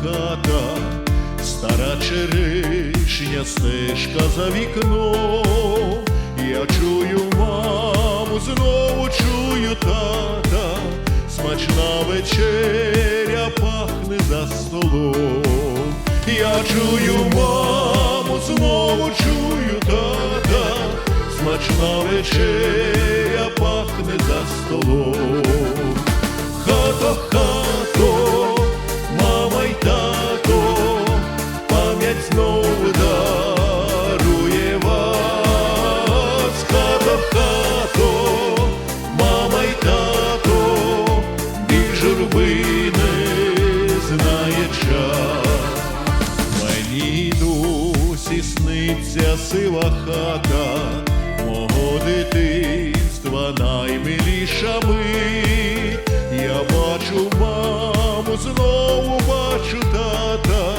хата, стара черишня, стежка за вікном, я чую маму, знову чую тата, смачна вечеря пахне за столом, я чую маму, знову чую тата, смачна вечеря пахне за столом. Хата, хата. Журби не знає час. Мені досі сниться сива хата, мого дитинства наймиліша мить. Я бачу маму, знову бачу тата,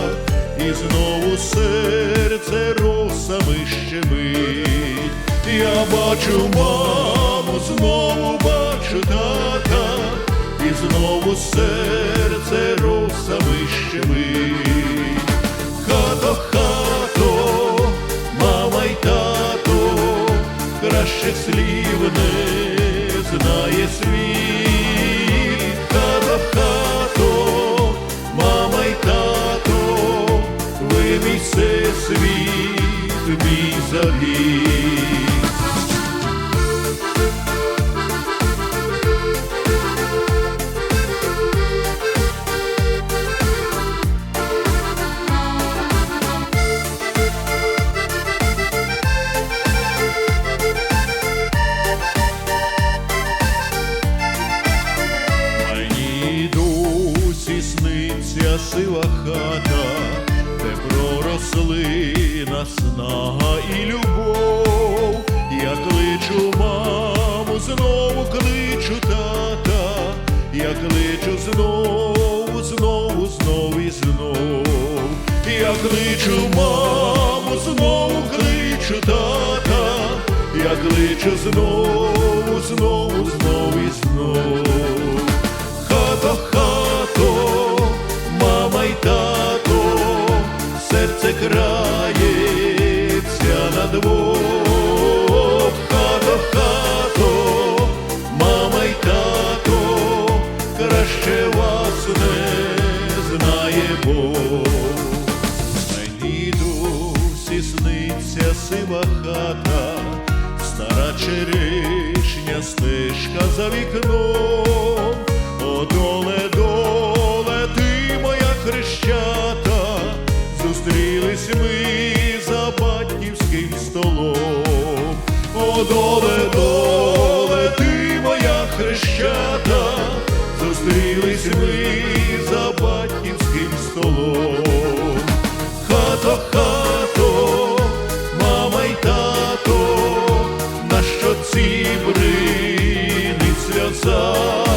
і знову серце росами щемить. Я бачу маму, знову бачу тата, серце росами щемить. Хато, хато, мама й тато, кращих слів не знає світ. Хато, хато, мама й тато, ви мій всесвіт, мій завіт. Досі сниться сива хата, де проросли наснага і любов. Я кличу маму, знову кличу тата, я кличу знову, знову, знову і знов. Я кличу маму, знову кличу тата, я кличу знову, серце крається на двох. Хато, хато, мама й тато, краще вас не знає Бог. Мені досі сниться сива хата, стара черешня стежка за вікном. Доле, доле, ти моя хрещата, зустрілись ми за батьківським столом. Хато, хато, мама й тато, на що ці бринить сльоза?